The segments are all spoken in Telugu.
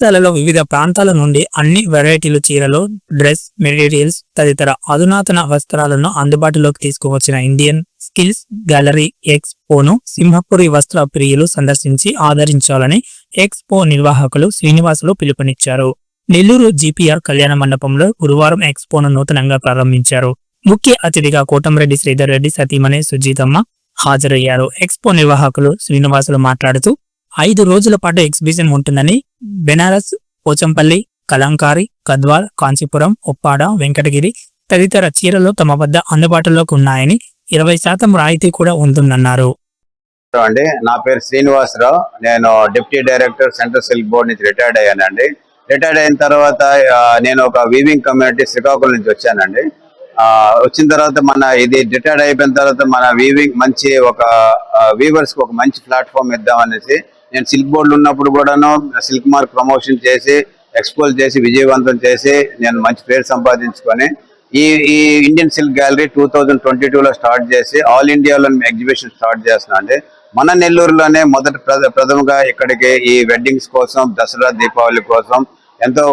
లలో వివిధ ప్రాంతాల నుండి అన్ని వెరైటీలు చీరలు డ్రెస్ మెటీరియల్స్ తదితర అధునాతన వస్త్రాలను అందుబాటులోకి తీసుకువచ్చిన ఇండియన్ స్కిల్స్ గ్యాలరీ ఎక్స్పోను సింహపురి వస్త్ర ప్రియులు సందర్శించి ఆదరించాలని ఎక్స్పో నిర్వాహకులు శ్రీనివాసులు పిలుపునిచ్చారు. నెల్లూరు జీపీఆర్ కళ్యాణ మండపంలో గురువారం ఎక్స్పోను నూతనంగా ప్రారంభించారు. ముఖ్య అతిథిగా కోటంరెడ్డి శ్రీధర్ రెడ్డి సతీమణి సుజీతమ్మ హాజరయ్యారు. ఎక్స్పో నిర్వాహకులు శ్రీనివాసులు మాట్లాడుతూ ఐదు రోజుల పాటు ఎగ్జిబిషన్ ఉంటుందని బెనారస్ పోచంపల్లి కలంకారి గద్వాల్ కాంచీపురం ఉప్పాడ వెంకటగిరి తదితర చీరలు తమ వద్ద అందుబాటులోకి ఉన్నాయని ఇరవై శాతం రాయితీ కూడా ఉంటుందన్నారు. అండి నా పేరు శ్రీనివాసరావు. నేను deputy director central silk board నుంచి రిటైర్డ్ అయ్యానండి. రిటైర్డ్ అయిన తర్వాత నేను ఒక వీవింగ్ కమ్యూనిటీ శ్రీకాకుళం నుంచి వచ్చానండి. వచ్చిన తర్వాత మన ఇది రిటైర్డ్ అయిపోయిన తర్వాత మన వీవింగ్ మంచి ఒక వీవర్స్కి ఒక మంచి ప్లాట్ఫామ్ ఇద్దామనేసి నేను సిల్క్ బోర్డులు ఉన్నప్పుడు కూడాను సిల్క్ మార్క్ ప్రమోషన్ చేసి ఎక్స్పోజ్ చేసి విజయవంతం చేసి నేను మంచి పేరు సంపాదించుకొని ఈ ఈ Indian silk gallery two thousand twenty టూలో స్టార్ట్ చేసి ఆల్ ఇండియాలో ఎగ్జిబిషన్ స్టార్ట్ చేస్తున్నా అండి. మన నెల్లూరులోనే మొదటి ప్రథమంగా ఇక్కడికి ఈ వెడ్డింగ్స్ కోసం దసరా దీపావళి కోసం ఎంతో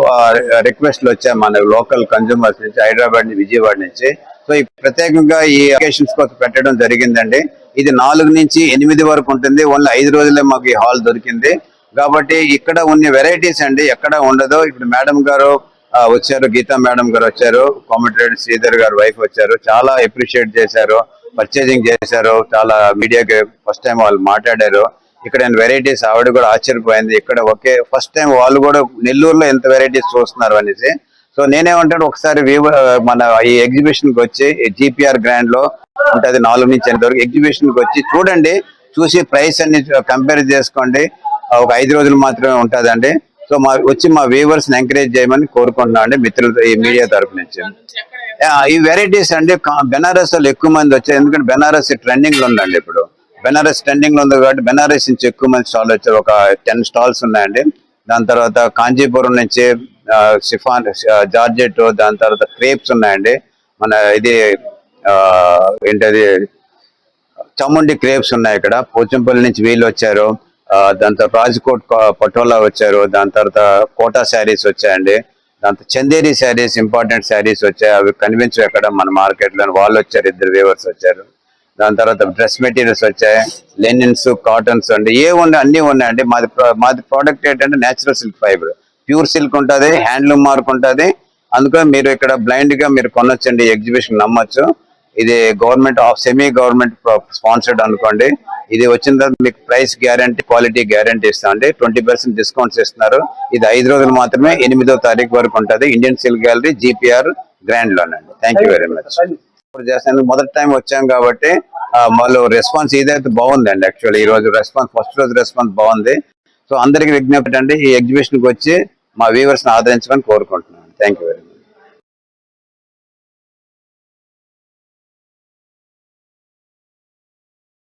రిక్వెస్ట్లు వచ్చాయి మన లోకల్ కన్జ్యూమర్స్ నుంచి హైదరాబాద్ నుంచి విజయవాడ నుంచి. సో ఈ ప్రత్యేకంగా ఈ అకేషన్స్ కోసం పెట్టడం జరిగిందండి. ఇది నాలుగు నుంచి ఎనిమిది వరకు ఉంటుంది. ఓన్లీ ఐదు రోజులే మాకు ఈ హాల్ దొరికింది. కాబట్టి ఇక్కడ ఉన్న వెరైటీస్ అండి ఎక్కడ ఉండదు ఇప్పుడు మేడం గారు వచ్చారు గీతా మేడం గారు వచ్చారు కామెంటరేటర్ శ్రీధర్ గారు వైఫ్ వచ్చారు చాలా అప్రిషియేట్ చేశారు పర్చేజింగ్ చేశారు చాలా మీడియాకి ఫస్ట్ టైం వాళ్ళు మాట్లాడారు. ఇక్కడ వెరైటీస్ ఆవిడ కూడా ఆశ్చర్యపోయింది. ఇక్కడ ఒకే ఫస్ట్ టైం వాళ్ళు కూడా నెల్లూరులో ఎంత వెరైటీస్ చూస్తున్నారు అనేసి. సో నేనేమంటాను ఒకసారి మన ఈ ఎగ్జిబిషన్కి వచ్చి జిపిఆర్ గ్రాండ్లో ఉంటుంది నాలుగు నుంచి ఎనిమిది వరకు ఎగ్జిబిషన్కి వచ్చి చూడండి చూసి ప్రైస్ అన్ని కంపేర్ చేసుకోండి. ఒక ఐదు రోజులు మాత్రమే ఉంటుందండి. సో మా వచ్చి మా వ్యూవర్స్ని ఎంకరేజ్ చేయమని కోరుకుంటున్నాం అండి మిత్రులతో ఈ మీడియా తరఫు నుంచి. ఈ వెరైటీస్ అండి బెనారస్లో ఎక్కువ మంది వచ్చారు. ఎందుకంటే బెనారస్ ట్రెండింగ్లో ఉందండి ఇప్పుడు. బెనారస్ ట్రెండింగ్లో ఉంది కాబట్టి బెనారస్ నుంచి ఎక్కువ మంది స్టాల్ వచ్చారు. ఒక టెన్ స్టాల్స్ ఉన్నాయండి. దాని తర్వాత కాంచీపురం నుంచి సిఫాన్ జార్జెట్ దాని తర్వాత క్రేప్స్ ఉన్నాయండి. మన ఇది ఏంటది? చాముండి క్రేప్స్ ఉన్నాయి ఇక్కడ. పోచంపల్లి నుంచి వీళ్ళు వచ్చారు. దాని తర్వాత రాజ్కోట్ పటోలా వచ్చారు. దాని తర్వాత కోటా శారీస్ వచ్చాయండి. దాని తర్వాత చందేరి శారీస్ ఇంపార్టెంట్ శారీస్ వచ్చాయి. అవి కనిపించవు ఎక్కడ మన మార్కెట్లో. వాళ్ళు వచ్చారు ఇద్దరు వేవర్స్ వచ్చారు. దాని తర్వాత డ్రెస్ మెటీరియల్స్ వచ్చాయి. లెనిన్స్ కాటన్స్ అండి. ఏ ఉన్నాయి? అన్ని ఉన్నాయండి. మాది మాది ప్రోడక్ట్ ఏంటంటే natural silk fibre pure silk ఉంటుంది హ్యాండ్లూమ్ మార్క్ ఉంటుంది. అందుకని మీరు ఇక్కడ బ్లైండ్గా మీరు కొనొచ్చండి. ఎగ్జిబిషన్ నమ్మొచ్చు. ఇది government of semi government sponsored అనుకోండి. ఇది వచ్చిన తర్వాత మీకు ప్రైస్ గ్యారంటీ క్వాలిటీ గ్యారంటీ ఇస్తామండి ట్వంటీ పర్సెంట్ డిస్కౌంట్స్ ఇస్తున్నారు. ఇది ఐదు రోజులు మాత్రమే ఎనిమిదో తారీఖు వరకు ఉంటుంది. Indian silk gallery GPR grand లోనండి thank you very much ఇప్పుడు చేస్తాను మొదటి టైం వచ్చాం కాబట్టి ఆ, వాళ్ళు రెస్పాన్స్ ఇదైతే బాగుందండి యాక్చువల్లీ ఈ రోజు రెస్పాన్స్ ఫస్ట్ రోజు రెస్పాన్స్ బాగుంది. సో అందరికి విజ్ఞప్తి అండి ఈ ఎగ్జిబిషన్కి వచ్చి మా వ్యూవర్స్ని ఆదరించమని కోరుకుంటున్నాను. Thank you very much